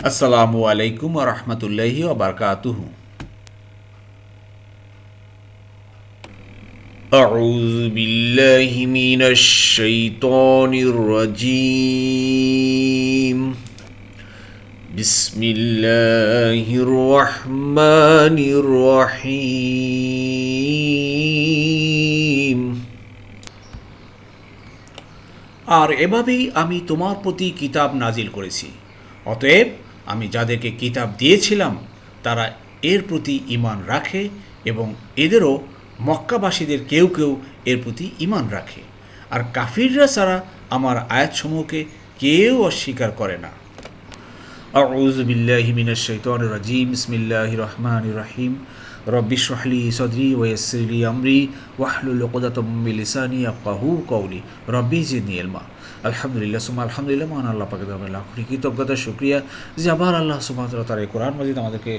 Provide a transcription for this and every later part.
আসসালামু আলাইকুম রহমতুল্লাহি ওবরকাতুহু أعوذ بالله من الشيطان الرجيم بسم الله الرحمن الرحيم আর এভাবেই আমি তোমার প্রতি কিতাব নাজিল করেছি অতএব আমি যাদেরকে কিতাব দিয়েছিলাম তারা এর প্রতি ঈমান রাখে এবং এদেরও মক্কাবাসীদের কেউ কেউ এর প্রতি ঈমান রাখে আর কাফিররা ছাড়া আমার আয়াতসমূহকে কেউ অস্বীকার করে না أعوذ بالله من الشيطان الرجيم بسم الله الرحمن الرحيم রব্বিশ রাহলি সদরি ওয়েসরি আমরি ওয়াহলুল ওকদাতম্মি লিসানি আকাহু কৌলি রব্বি জিদনি এলমা আলহামদুলিল্লাহ সুমা আলহামদুলিল্লাহ, মহান আল্লাহ পাকে আমরা লাখ কৃতজ্ঞতা সুক্রিয়া যে আবার আল্লাহ সুমাতরা তার এই কোরআন মজিদ আমাদেরকে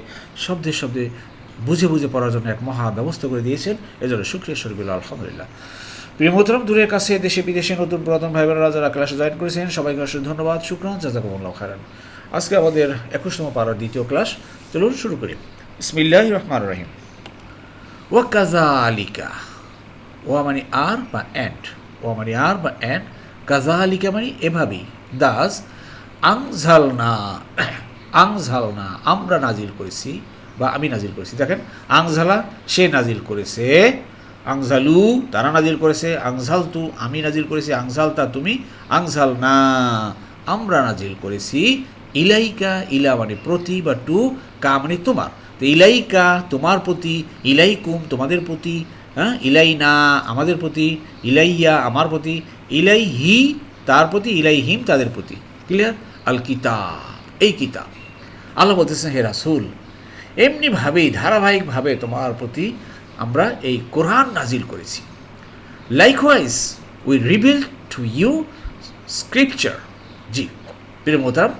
শব্দে শব্দে বুঝে বুঝে পড়ার জন্য এক মহা ব্যবস্থা করে দিয়েছেন, এজন্য সুক্রিয়া শরীফুল্লাহ আলহামদুলিল্লাহ। প্রিয় মোতরম দূরের কাছে, দেশে, বিদেশে নতুন পুরাতন ভাই বোনেরা যারা ক্লাসে জয়েন করেছেন, সবাইকে অসংখ্য ধন্যবাদ, শুক্রান, জাজাকুমুল্লাহ খারান আজকে আমাদের একুশতম পাড়ার দ্বিতীয় ক্লাস চলুন শুরু করি। ইসমিল্লাহ রহমান রহিম। ও কাজা মানে আর বা অ্যান্ড ও মানে আর বা অ্যান্ড কাজা আলিকা মানে এভাবেই দাস আংঝালনা আংঝালনা আমরা নাজিল করেছি বা আমি নাজিল করেছি। দেখেন আংঝালা সে নাজিল করেছে আংঝালু তারা নাজিল করেছে আংঝাল তু আমি নাজিল করেছি আংঝাল তা তুমি আংঝাল না আমরা নাজিল করেছি। ইলাইকা, ইলা মানে প্রতি বা টু, কা মানে তোমার। তো ইলাইকা তোমার প্রতি, ইলাইকুম তোমাদের প্রতি হ্যাঁ? ইলাই না আমাদের প্রতি, ইলাইয়া আমার প্রতি ইলাই হি তার প্রতি ইলাই হিম তাদের প্রতি। ক্লিয়ার আল কিতাব, এই কিতাব। আল্লাহ বলতেছেন হে রাসুল, এমনিভাবেই, ধারাবাহিকভাবে তোমার প্রতি আমরা এই কোরআন নাজিল করেছি। Likewise we reveal to you scripture জি, প্রিয় নতুন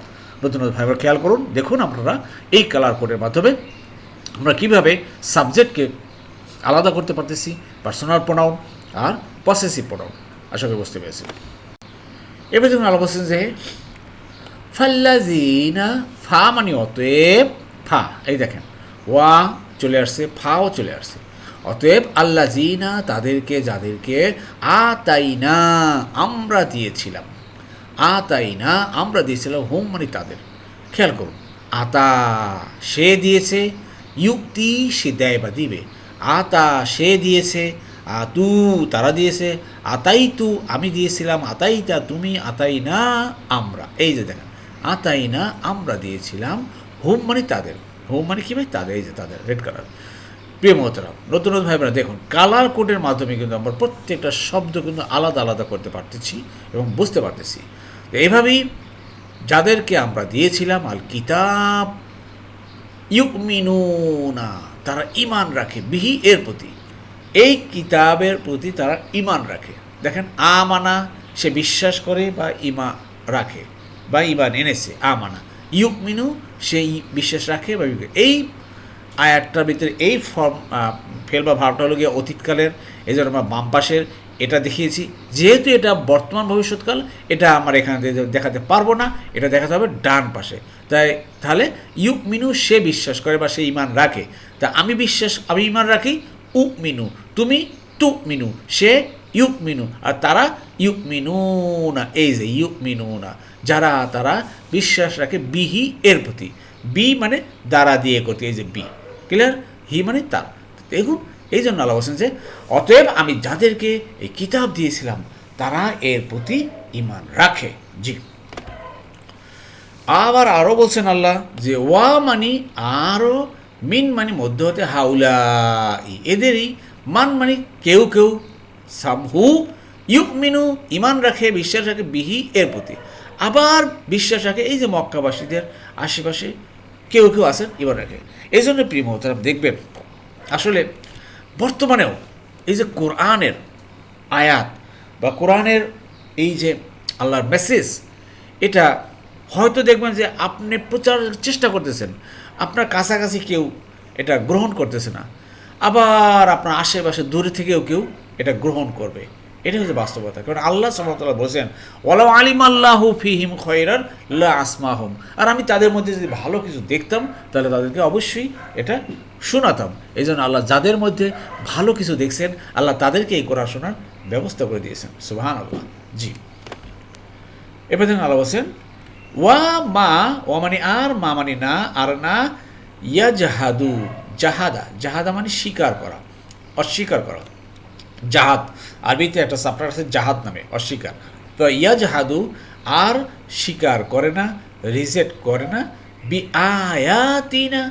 নতুন ভাইবার খেয়াল করুন, দেখুন আপনারা এই কালার কোডের মাধ্যমে আমরা কীভাবে সাবজেক্টকে আলাদা করতে পারতেছি পার্সোনাল প্রোনাউন আর পসেসিভ প্রোনাউন আশা করি বুঝতে পেরেছি। এবার দেখুন আলো বলছেন যে ফাল্লাজিনা ফা মানে অতএব ফা। এই দেখেন, ওয়া চলে আসছে, ফাও চলে আসছে। অতএব আল্লাহ জিনা তাদেরকে যাদেরকে আ তাই না আমরা দিয়েছিলাম। আ তাই না আমরা দিয়েছিলাম হোম মানে তাদের। খেয়াল করুন, আতা সে দিয়েছে ইউক্তি সে দেয় বা দিবে। আতা সে দিয়েছে আতু তারা দিয়েছে আতাই তু আমি দিয়েছিলাম আতাই তা তুমি আতাই না আমরা। এই যে দেখেন আতাই না আমরা দিয়েছিলাম, হোম মানে তাদের। হোম মানে কী ভাই? তাদের, এই যে তাদের, রেড কালার। প্রিয় মহতরাম নতুন নতুন ভাইবোনেরা দেখুন, কালার কোডের মাধ্যমে কিন্তু আমরা প্রত্যেকটা শব্দ কিন্তু আলাদা আলাদা করতে পারতেছি এবং বুঝতে পারতেছি। এইভাবেই যাদেরকে আমরা দিয়েছিলাম আল কিতাব ইউকমিনুনা তারা ইমান রাখে বিহি এর প্রতি। এই কিতাবের প্রতি তারা ইমান রাখে। দেখেন, আমানা, সে বিশ্বাস করে বা ইমা রাখে বা ইমান এনেছে, আমানা। ইউকমিনু সেই বিশ্বাস রাখে বা এই আয়াতটার ভিতরে এই ফর্ম ফেল বা ভাবটা হলো গিয়ে অতীতকালের, এই জন্য আমরা বাম পাশের এটা দেখিয়েছি। যেহেতু এটা বর্তমান ভবিষ্যৎকাল, এটা আমার এখানে দেখাতে পারব না, এটা দেখাতে হবে ডান পাশে। তাই তাহলে ইউক মিনু সে বিশ্বাস করে বা সে ইমান রাখে। তা আমি বিশ্বাস, আমি ইমান রাখি উক মিনু। তুমি তুক মিনু, সে ইউক মিনু। আর তারা ইউক মিনু না, এই যে ইউক মিনু না। যারা, তারা বিশ্বাস রাখে বিহি এর প্রতি। বি মানে দ্বারা দিয়ে করতে এই যে বি। ক্লিয়ার? হি মানে তার। দেখুন এই জন্য আল্লাহ বলছেন যে, অতএব আমি যাদেরকে এই কিতাব দিয়েছিলাম, তারা এর প্রতি ইমান রাখে। জি। আবার আরও বলছেন আল্লাহ যে, ওয়া মানি আরও মিন মানি মধ্য হতে হাউলা এদেরই মান মানি কেউ কেউ, সামহু ইউক মিনু ইমান রাখে, বিশ্বাস রাখে, বিহি এর প্রতি। আবার বিশ্বাস রাখে, এই যে মক্কাবাসীদের আশেপাশে কেউ কেউ আছেন ইমান রাখে। এই জন্য প্রিয় মহতারাম, দেখবেন, আসলে বর্তমানেও এই যে কোরআনের আয়াত বা কোরআনের এই যে আল্লাহর মেসেজ এটা হয়তো দেখবেন যে আপনি প্রচারের চেষ্টা করতেছেন, আপনার কাছাকাছি কেউ এটা গ্রহণ করতেছে না। আবার আপনার আশেপাশে দূরে থেকেও কেউ এটা গ্রহণ করবে। এটা হচ্ছে বাস্তবতা। কারণ আল্লাহ সামতাল্লাহ বলছেন ওলা আলিম আল্লাহ ফিহিম খয়রান লা আসমাহম। আর আমি তাদের মধ্যে যদি ভালো কিছু দেখতাম, তাহলে তাদেরকে অবশ্যই এটা শোনাতাম। এই জন্য আল্লাহ যাদের মধ্যে ভালো কিছু দেখছেন, আল্লাহ তাদেরকে এই কোরআন শোনার ব্যবস্থা করে দিয়েছেন। সুবাহান আল্লাহ জি। এবার দেখুন আল্লাহ বলছেন, ওয়া মা, ওয়া মানে আর, মা মানে না, আর না ইয়া জাহাদু। জাহাদা জাহাদা মানে স্বীকার করা, অস্বীকার করা। জাহাদ। আরবিতে একটা সাপ্টার আছে জাহাদ নামে, অস্বীকার। তো ইয়া জাহাদু আর স্বীকার করে না রিজেক্ট করে না বি আয়াতিনা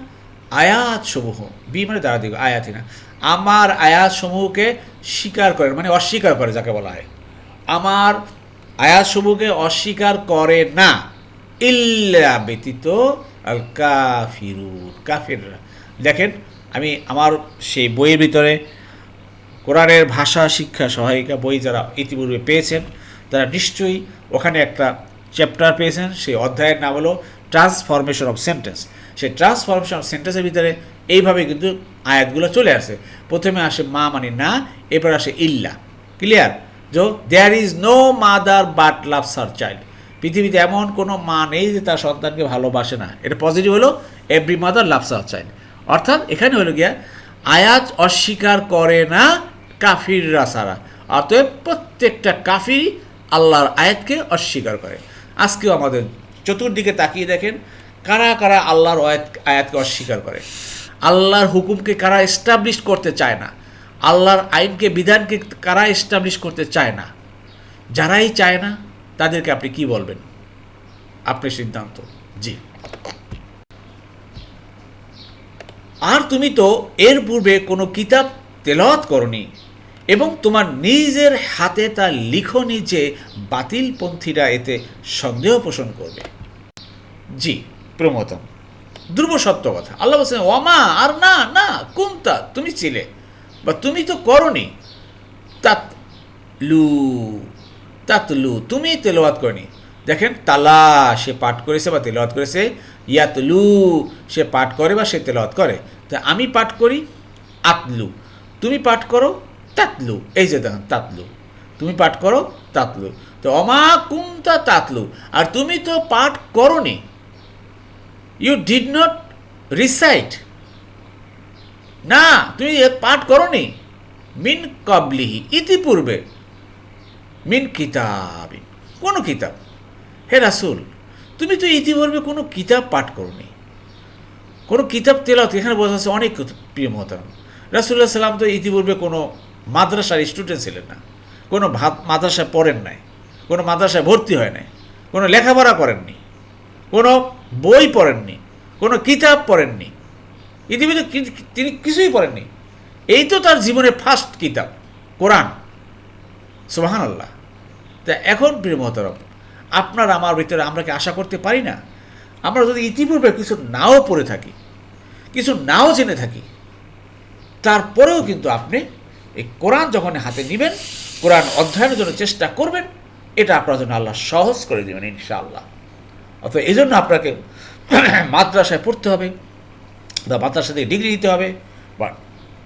আয়াত সমূহ বি মানে দ্বারা দিগ আয়াতিনা। আমার আয়াত সমূহকে স্বীকার করে মানে অস্বীকার করে যাকে বলা হয়। আমার আয়াতসমূহকে অস্বীকার করে না, ইল্লা ব্যতীত আল কাফিরুন কাফিররা। দেখেন, আমি আমার সেই বইয়ের ভিতরে কোরআনের ভাষা, শিক্ষা, সহায়িকা বই যারা ইতিপূর্বে পেয়েছেন, তারা নিশ্চয়ই ওখানে একটা চ্যাপ্টার পেয়েছেন। সেই অধ্যায়ের নাম হলো ট্রান্সফরমেশন অফ সেন্টেন্স সেই ট্রান্সফরমেশন অফ সেন্টেন্সের ভিতরে এইভাবে কিন্তু আয়াতগুলো চলে আসে। প্রথমে আসে মা মানে না, এরপর আসে ইল্লা। ক্লিয়ার যে there is no mother but loves her child পৃথিবীতে এমন কোনো মা নেই যে তার সন্তানকে ভালোবাসে না। এটা পজিটিভ হলো every mother loves her child অর্থাৎ এখানে হলো গিয়া আয়াত অস্বীকার করে না কাফিররা ছাড়া। অতএব প্রত্যেকটা কাফির আল্লাহর আয়াতকে অস্বীকার করে। আজকেও আমাদের চতুর্দিকে তাকিয়ে দেখেন কারা কারা আল্লাহর আয়াত, আয়াতকে অস্বীকার করে। আল্লাহর হুকুমকে কারা এস্টাবলিশ করতে চায় না? আল্লাহর আইনকে, বিধানকে কারা এস্টাবলিশ করতে চায় না? যারাই চায় না, তাদেরকে আপনি কি বলবেন? আপনি সিদ্ধান্ত। জি। আর তুমি তো এর পূর্বে কোনো কিতাব তেলাওয়াত করনি, এবং তোমার নিজের হাতে তা লিখনি যে বাতিলপন্থীরা এতে সন্দেহ পোষণ করবে। জি প্রমতম ধ্রুব সত্য কথা। আল্লাহ বলছেন ওমা আর না না কোনটা তুমি ছিলে, বা তুমি তো করনি। তাত লু তাতলু তুমি তেলাওয়াত করনি। দেখেন, তালা সে পাঠ করেছে বা তেলাওয়াত করেছে ইয়াতলু, সে পাঠ করে বা সে তেলাওয়াত করে। তা আমি পাঠ করি আতলু। তুমি পাঠ করো তাতলু। এই যে দেখেন, তাতলু। তুমি পাঠ করো তাতলু। তো অমা কুমতা তাতলু। আর তুমি তো পাঠ করনি। ইউ ডিড নট রিসাইট না, তুমি পাঠ করনি। মিন কবলিহি, ইতিপূর্বে। মিন কিতাবিন। কোনো কিতাব। হে রাসুল তুমি তো ইতিপূর্বে কোনো কিতাব পাঠ করনি। কোনো কিতাব তেলাওয়াত, এখানে বোঝা যাচ্ছে অনেক প্রিয় মহতারাম। রাসুল্লাহ সাল্লাম তো ইতিপূর্বে কোনো মাদ্রাসার স্টুডেন্ট ছিলেন না। কোনো মাদ্রাসায় পড়েন নাই, কোনো মাদ্রাসায় ভর্তি হয় নাই, কোনো লেখাপড়া করেননি কোনো বই পড়েননি কোনো কিতাব পড়েননি ইতিমধ্যে তিনি কিছুই পড়েননি এই তো তার জীবনের ফার্স্ট কিতাব, কোরআন। সোহান আল্লাহ তা এখন, প্রিয় মহতরম আপনার আমার ভিতরে আমরা কি আশা করতে পারি না? আমরা যদি ইতিপূর্বে কিছু নাও পড়ে থাকি, কিছু নাও জেনে থাকি, তারপরেও কিন্তু আপনি এই কোরআন যখন হাতে নেবেন, কোরআন অধ্যয়নের জন্য চেষ্টা করবেন, এটা আপনার জন্য আল্লাহ সহজ করে দেবেন ইনশাআল্লাহ। অথবা এই জন্য আপনাকে মাদ্রাসায় পড়তে হবে বা মাদ্রাসা থেকে ডিগ্রি নিতে হবে, বা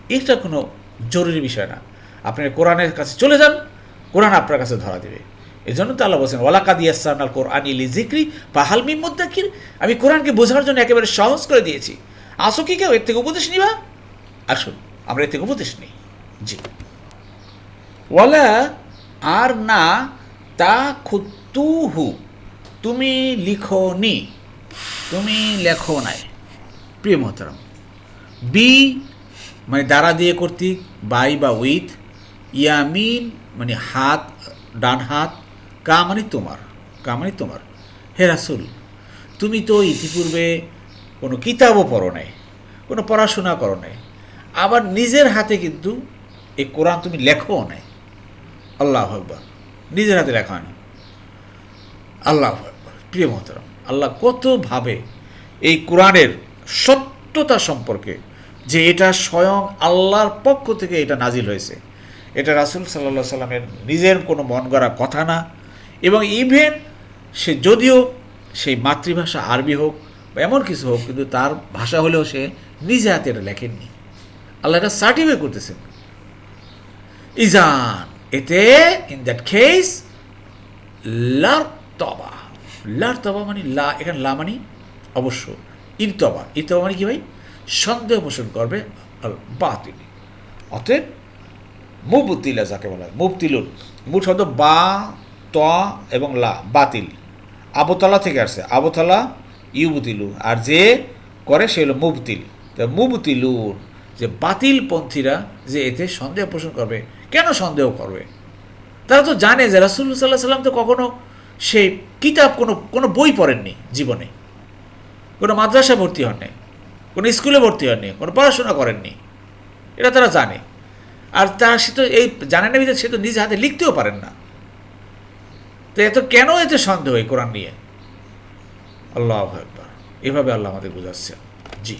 এটা কোনো জরুরি বিষয় না। আপনি কোরআনের কাছে চলে যান, কোরআন আপনার কাছে ধরা দেবে। এই জন্য তো আল্লাহ বলছেন ওয়ালাকা দিয়াসান আল কোরআন ইলি জিক্রি বা হালমি মুদ্দাকির। আমি কোরআনকে বোঝার জন্য একেবারে সহজ করে দিয়েছি। আসো কি কেউ? এর থেকে উপদেশ নিবা? আসুন, আমরা এর থেকে উপদেশ নিই। জি। ওয়ালা আর না তা খুতুহু তুমি লিখো নি তুমি লেখো নাই প্রিয় মহতারাম, বি মানে দ্বারা দিয়ে কর্তৃক, বাই বা উইথ, ইয়ামিন মানে হাত, ডান হাত কা মানে তোমার কা মানে তোমার। হে রাসুল, তুমি তো ইতিপূর্বে কোনো কিতাবও পড়ো নাই, কোনো পড়াশোনা করো নাই, আবার নিজের হাতে কিন্তু এই কোরআন তুমি লেখো নাই। আল্লাহ আকবর, নিজের হাতে লেখা হয়নি। আল্লাহ আকবর, প্রিয় মহতরম, আল্লাহ কতভাবে এই কোরআনের সত্যতা সম্পর্কে যে এটা স্বয়ং আল্লাহর পক্ষ থেকে এটা নাজিল হয়েছে। এটা রাসুল সাল্লাহ সাল্লামের নিজের কোনো মন গড়া কথা না এবং ইভেন সে যদিও সেই মাতৃভাষা আরবি হোক বা এমন কিছু হোক, কিন্তু তার ভাষা হলেও সে নিজে হাতে এটা লেখেননি। আল্লাহ এটা সার্টিফাই করতেছেন। ইজান, এতে ইন দ্যাট কেস লার তবা। লার তবা মানে লা, এখানে লা মানে অবশ্য ইরতবা ইরতবা মানে কি ভাই? সন্দেহ পোষণ করবে বাতিল। অতএব মুবতিলা যাকে বলা হয়, মুবতিলুন। মূল শব্দ বা ত এবং লা, বাতিল। আবতলা থেকে আসছে। আবতলা ইউবতিলু। আর যে করে সে হলো মুবতিল। তা মুবতিলুন, যে বাতিল পন্থীরা যে এতে সন্দেহ পোষণ করবে। কেন সন্দেহ করবে? তারা তো জানে যে রাসুল সাল্লাহ সাল্লাম তো কখনো সে কিতাব কোনো কোনো বই পড়েননি জীবনে। কোনো মাদ্রাসা ভর্তি হননি, কোনো স্কুলে ভর্তি হননি, কোনো পড়াশোনা করেননি। এটা তারা জানে। আর তার সে তো এই জানে না সে তো নিজ হাতে লিখতেও পারেন না। তো এত কেন এতে সন্দেহ এই কোরআন নিয়ে? আল্লাহ একবার এভাবে আল্লাহ আমাদের বোঝাচ্ছেন। জি।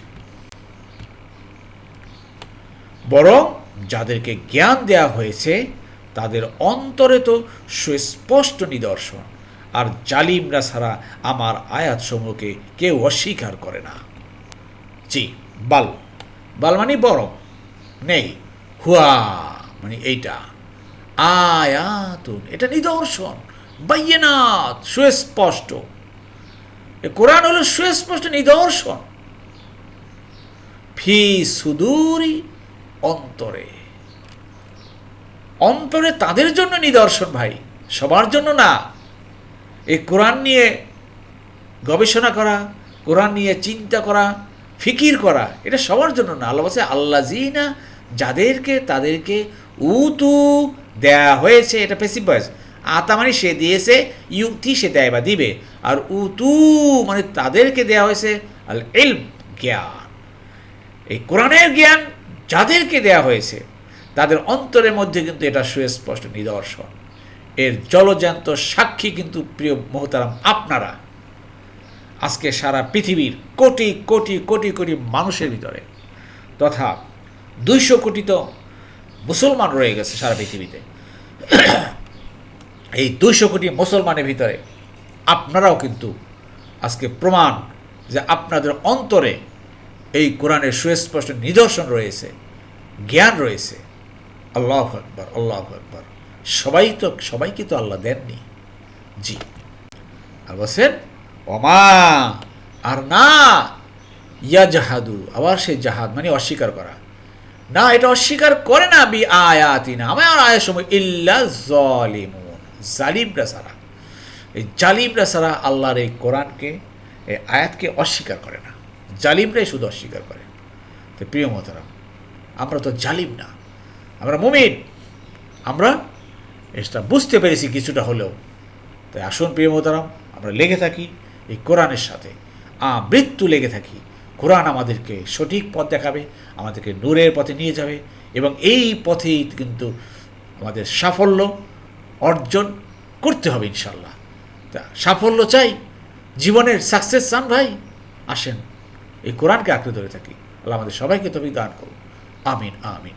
বরং যাদেরকে জ্ঞান দেয়া হয়েছে, তাদের অন্তরে তো সুস্পষ্ট নিদর্শন। আর জালিমরা ছাড়া আমার আয়াতসমূহকে কেউ অস্বীকার করে না। জি, বাল। বাল মানে বরং, নেই। হুয়া মানে এইটা। আয়াতুন, এটা নিদর্শন। বাইয়েনাথ, সুস্পষ্ট। কোরআন হলো সুস্পষ্ট নিদর্শন। ফি সুদূরি অন্তরে। অন্তরে তাদের জন্য নিদর্শন ভাই, সবার জন্য না। এই কোরআন নিয়ে গবেষণা করা, কোরআন নিয়ে চিন্তা করা, ফিকির করা, এটা সবার জন্য না। আল্লাহ বলছে আল্লাহ জিনা যাদেরকে তাদেরকে উতু দেয়া হয়েছে, এটা পেসিভ ভয়েস আতা মানে সে দিয়েছে, ইউতি সে দেয় বা দিবে। আর উতু মানে তাদেরকে দেয়া হয়েছে আল এলম জ্ঞান। এই কোরআনের জ্ঞান যাদেরকে দেয়া হয়েছে, তাদের অন্তরের মধ্যে কিন্তু এটা সুস্পষ্ট নিদর্শন। এর জলজান্ত সাক্ষী কিন্তু প্রিয় মহতারাম আপনারা। আজকে সারা পৃথিবীর কোটি কোটি কোটি কোটি মানুষের ভিতরে তথা দুইশো কোটি তো মুসলমান রয়ে গেছে সারা পৃথিবীতে। এই দুইশো কোটি মুসলমানের ভিতরে আপনারাও কিন্তু আজকে প্রমাণ যে আপনাদের অন্তরে এই কোরআনের সুস্পষ্ট নিদর্শন রয়েছে, জ্ঞান রয়েছে। আল্লাহ আকবর আল্লাহ আকবর। সবাই তো, সবাইকে তো আল্লাহ দেননি। জি। আর বলছেন অমা আর না ইয়া জাহাদু আবার সেই জাহাদ মানে অস্বীকার করা। না, এটা অস্বীকার করে না, বি আয়াতি না আমার আয়ের সময়, ইল্লা জলিমুন। জালিমরা সারা এই জালিমরা সারা আল্লাহর এই কোরআনকে, এই আয়াতকে অস্বীকার করে না। জালিমরাই শুধু অস্বীকার করে। তো প্রিয় মতারাম আমরা তো জালিম না। আমরা মুমিন। আমরা এটা বুঝতে পেরেছি কিছুটা হলেও। তাই আসুন প্রিয় মোতারাম আমরা লেগে থাকি এই কোরআনের সাথে। আ, মৃত্যু লেগে থাকি। কোরআন আমাদেরকে সঠিক পথ দেখাবে, আমাদেরকে নূরের পথে নিয়ে যাবে এবং এই পথেই কিন্তু আমাদের সাফল্য অর্জন করতে হবে ইনশাল্লাহ। তা সাফল্য চাই, জীবনের সাকসেস চান ভাই। আসেন, এই কোরআনকে আঁকড়ে ধরে থাকি। আল্লাহ আমাদের সবাইকে তবে দান করুন। আমিন আমিন।